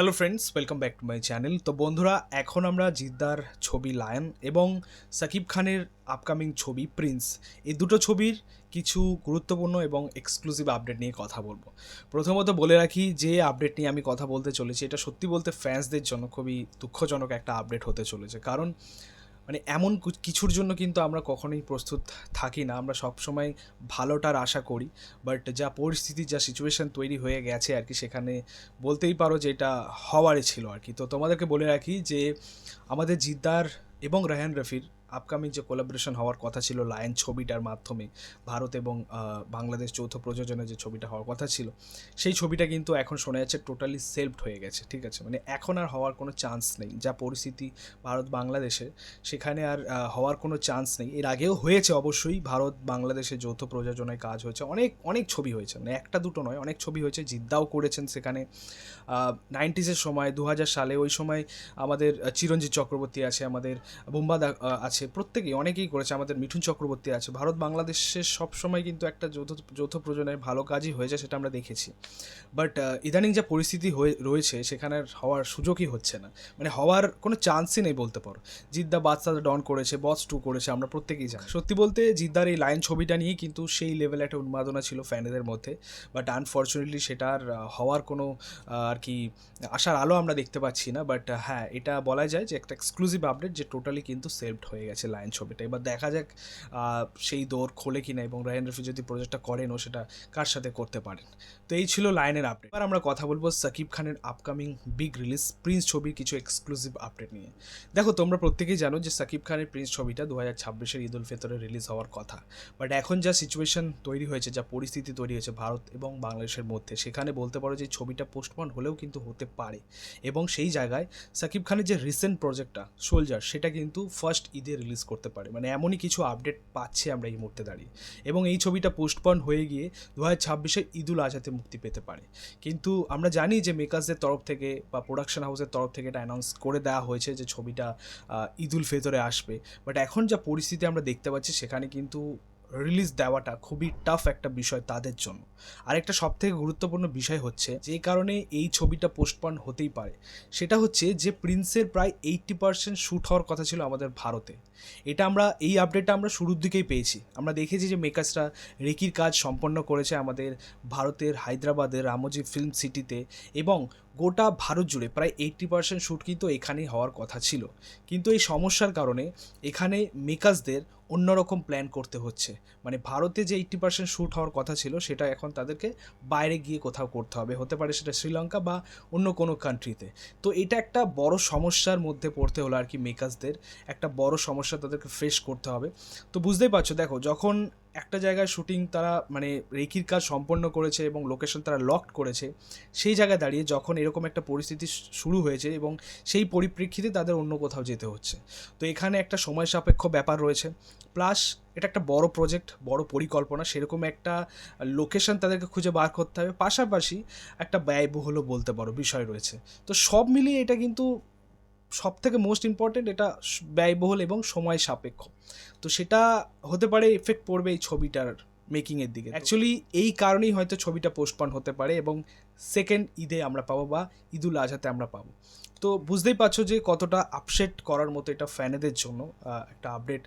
Hello friends welcome back to my channel তো বন্ধুরা, এখন আমরা জিদ্দার ছবি লায়ন এবং সাকিব খানের আপকামিং ছবি প্রিন্স এই দুটো ছবির কিছু গুরুত্বপূর্ণ এবং এক্সক্লুসিভ আপডেট নিয়ে কথা বলব। প্রথমত বলে রাখি, যে আপডেট নিয়ে আমি কথা বলতে চলেছি, এটা সত্যি বলতে ফ্যান্সদের জন্য খুবই দুঃখজনক একটা আপডেট হতে চলেছে। কারণ মানে এমন কিছুর জন্য কিন্তু আমরা কখনোই প্রস্তুত থাকি না। আমরা সবসময় ভালোটার আশা করি বাট যা পরিস্থিতি, যা সিচুয়েশান তৈরি হয়ে গেছে আর কি, সেখানে বলতেই পারো যে এটা হওয়ারই ছিল আর কি। তো তোমাদেরকে বলে রাখি যে আমাদের জিদ্দার এবং রায়হান রফির আপকামিং যে কোলাবোরেশন হওয়ার কথা ছিল লায়ন ছবিটার মাধ্যমে ভারত এবং বাংলাদেশ যৌথ প্রযোজনে যে ছবিটা হওয়ার কথা ছিল সেই ছবিটা কিন্তু এখন শোনা যাচ্ছে টোটালি সেলফড হয়ে গেছে ঠিক আছে? মানে এখন আর হওয়ার কোনো চান্স নেই যা পরিস্থিতি ভারত বাংলাদেশে সেখানে আর হওয়ার কোনো চান্স নেই। এর আগেও হয়েছে অবশ্যই ভারত বাংলাদেশে যৌথ প্রযোজনায় কাজ হয়েছে অনেক অনেক ছবি হয়েছে মানে একটা দুটো নয় অনেক ছবি হয়েছে জিদ্দাও করেছেন সেখানে। নাইনটিসের সময় দু হাজার সালে ওই সময় আমাদের চিরঞ্জিত চক্রবর্তী আছে আমাদের বোম্বাদা আহ, আছে প্রত্যেকেই, অনেকেই করেছে, আমাদের মিঠুন চক্রবর্তী আছে। ভারত বাংলাদেশের সব সময় কিন্তু একটা যৌথ যৌথ প্রযোজনায় ভালো কাজই হয়েছে সেটা আমরা দেখেছি। বাট ইদানিং যা পরিস্থিতি হয়ে, রয়েছে সেখানে হওয়ার সুযোগই হচ্ছে না। মানে হওয়ার কোনো চান্সই নেই বলতে পারো। জিদ্দা বাদশাহ ডন করেছে, বস টু করেছে, আমরা প্রত্যেকেই জানি। সত্যি বলতে, জিদ্দার এই লাইন ছবিটা নিয়েই কিন্তু সেই লেভেলে একটা উন্মাদনা ছিল ফ্যানেদের মধ্যে। বাট আনফর্চুনেটলি সেটার হওয়ার কোনো আর কি, আশার আলো আমরা দেখতে পাচ্ছি না। বাট হ্যাঁ এটা বলা যায় যে একটা এক্সক্লুসিভ আপডেট যে টোটালি কিন্তু সেভড হয়ে গেছে লাইন ছবিটা। এবার দেখা যাক সেই দৌড় খোলে কিনা এবং রায়ন রফি যদি প্রজেক্টটা করেন ও সেটা কার সাথে করতে পারেন। তো এই ছিল লাইনের আপডেট এবার আমরা কথা বলব সাকিব খানের আপকামিং বিগ রিলিজ প্রিন্স ছবির কিছু এক্সক্লুসিভ আপডেট নিয়ে। দেখো, তোমরা প্রত্যেকেই জানো যে সাকিব খানের প্রিন্স ছবিটা দু হাজার ছাব্বিশের ঈদ উল ফিতরে রিলিজ হওয়ার কথা। বাট এখন যা সিচুয়েশন তৈরি হয়েছে, যা পরিস্থিতি তৈরি হয়েছে ভারত এবং বাংলাদেশের মধ্যে, সেখানে বলতে পারো যে ছবিটা পোস্টপন হলেও কিন্তু হতে পারে। এবং সেই জায়গায় সাকিব খানের যে রিসেন্ট প্রজেক্টটা সোলজার সেটা কিন্তু ফার্স্ট ঈদে রিলিজ করতে পারে। মানে এমনই কিছু আপডেট পাচ্ছি আমরা এই মুহূর্তে দাঁড়িয়ে। এবং এই ছবিটা পোস্টপন হয়ে গিয়ে দু হাজার ছাব্বিশে ঈদুল আজহাতে মুক্তি পেতে পারে। কিন্তু আমরা জানি যে মেকার্সদের তরফ থেকে বা প্রোডাকশন হাউসের তরফ থেকে এটা অ্যানাউন্স করে দেওয়া হয়েছে যে ছবিটা ঈদুল ফেতরে আসবে। বাট এখন যা পরিস্থিতি আমরা দেখতে পাচ্ছি সেখানে কিন্তু রিলিজ দেওয়াটা খুবই টাফ একটা বিষয় তাদের জন্য। আরেকটা সব থেকে গুরুত্বপূর্ণ বিষয় হচ্ছে যে কারণে এই ছবিটা পোস্টপন হতেই পারে, সেটা হচ্ছে যে প্রিন্সের প্রায় এইট্টি পার্সেন্ট শ্যুট হওয়ার কথা ছিল আমাদের ভারতে। এটা আমরা, এই আপডেটটা আমরা শুরুর দিকেই পেয়েছি। আমরা দেখেছি যে মেকার্সরা রেকির কাজ সম্পন্ন করেছে আমাদের ভারতের, হায়দ্রাবাদের, রামোজি ফিল্ম সিটিতে এবং গোটা ভারত জুড়ে প্রায় এইট্টি পার্সেন্ট শ্যুট কিন্তু এখানেই হওয়ার কথা ছিল। কিন্তু এই সমস্যার কারণে এখানে মেকার্সদের অন্যরকম প্ল্যান করতে হচ্ছে। মানে ভারতে যে এইট্টি পার্সেন্ট শ্যুট হওয়ার কথা ছিল, সেটা এখন তাদেরকে বাইরে গিয়ে কোথাও করতে হবে। হতে পারে সেটা শ্রীলঙ্কা বা অন্য কোনো কান্ট্রিতে তো এটা একটা বড় সমস্যার মধ্যে পড়তে হলো আর কি মেকার্সদের একটা বড় সমস্যা তাদেরকে ফেস করতে হবে। তো বুঝতেই পারছ, দেখো, যখন একটা জায়গায় শুটিং তারা মানে রেকির কাজ সম্পন্ন করেছে এবং লোকেশন তারা লকড করেছে, সেই জায়গায় দাঁড়িয়ে যখন এরকম একটা পরিস্থিতি শুরু হয়েছে এবং সেই পরিপ্রেক্ষিতে তাদের অন্য কোথাও যেতে হচ্ছে। তো এখানে একটা সময় সাপেক্ষ ব্যাপার রয়েছে। প্লাস এটা একটা বড় প্রজেক্ট বড় পরিকল্পনা, সেরকম একটা লোকেশন তাদেরকে খুঁজে বার করতে হবে। পাশাপাশি একটা ব্যয়বহুলও বলতে পারো, বিষয় রয়েছে। তো সব মিলিয়ে এটা কিন্তু সব থেকে মোস্ট ইম্পর্টেন্ট এটা ব্যয়বহুল এবং সময় সাপেক্ষ। তো সেটা হতে পারে এফেক্ট পড়বে এই ছবিটার মেকিংয়ের দিকে। অ্যাকচুয়ালি এই কারণেই হয়তো ছবিটা পোস্টপন হতে পারে এবং সেকেন্ড ঈদে আমরা পাবো বা ঈদুল আজহাতে আমরা পাবো। তো বুঝতেই পারছ যে কতটা আপসেট করার মতো এটা ফ্যানেদের জন্য একটা আপডেট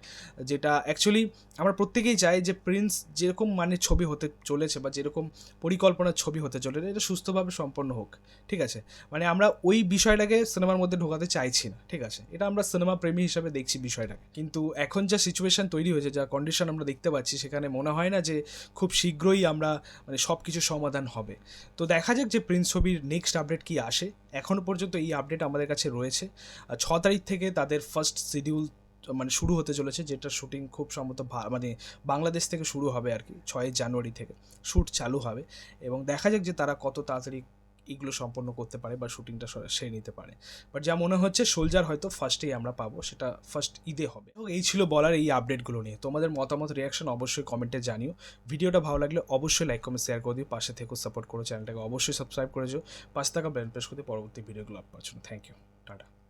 যেটা অ্যাকচুয়ালি আমরা প্রত্যেকেই চাই যে প্রিন্স যেরকম মানে ছবি হতে চলেছে বা যেরকম পরিকল্পনার ছবি হতে চলেছে, এটা সুস্থভাবে সম্পন্ন হোক, ঠিক আছে? মানে আমরা ওই বিষয়টাকে সিনেমার মধ্যে ঢোকাতে চাইছি না, ঠিক আছে? এটা আমরা সিনেমা প্রেমী হিসাবে দেখছি বিষয়টাকে। কিন্তু এখন যা সিচুয়েশন তৈরি হয়েছে, যা কন্ডিশন আমরা দেখতে পাচ্ছি, সেখানে মনে হয় না যে খুব শীঘ্রই আমরা মানে সব কিছু সমাধান হবে। তো দেখা যাক যে প্রিন্স ছবির নেক্সট আপডেট কি আসে। এখনও পর্যন্ত এই আপডেট আমাদের কাছে রয়েছে। ছ তারিখ থেকে তাদের ফার্স্ট শিডিউল মানে শুরু হতে চলেছে, যেটা শুটিং খুব সম্ভবত মানে বাংলাদেশ থেকে শুরু হবে আর কি, ছয় জানুয়ারি থেকে। শ্যুট চালু হবে। এবং দেখা যাক যে তারা কত তাড়াতাড়ি এগুলো সম্পন্ন করতে পারে বা শুটিংটা সেরে নিতে পারে। বাট যা মনে হচ্ছে সোলজার হয়তো ফার্স্টেই আমরা পাবো, সেটা ফার্স্ট ঈদে হবে। এই ছিল বলার এই আপডেটগুলো নিয়ে। তোমাদের মতামত রিয়াকশন অবশ্যই কমেন্টে জানিও। ভিডিওটা ভালো লাগলে অবশ্যই লাইক কমেন্ট শেয়ার করে দিও। পাশে থেকেও সাপোর্ট করো চ্যানেলটাকে অবশ্যই সাবস্ক্রাইব করে যাও পাশে থাকা ব্র্যান্ড প্রেস করে দিও। পরবর্তী ভিডিওগুলো আপনার জন্য। Thank you tata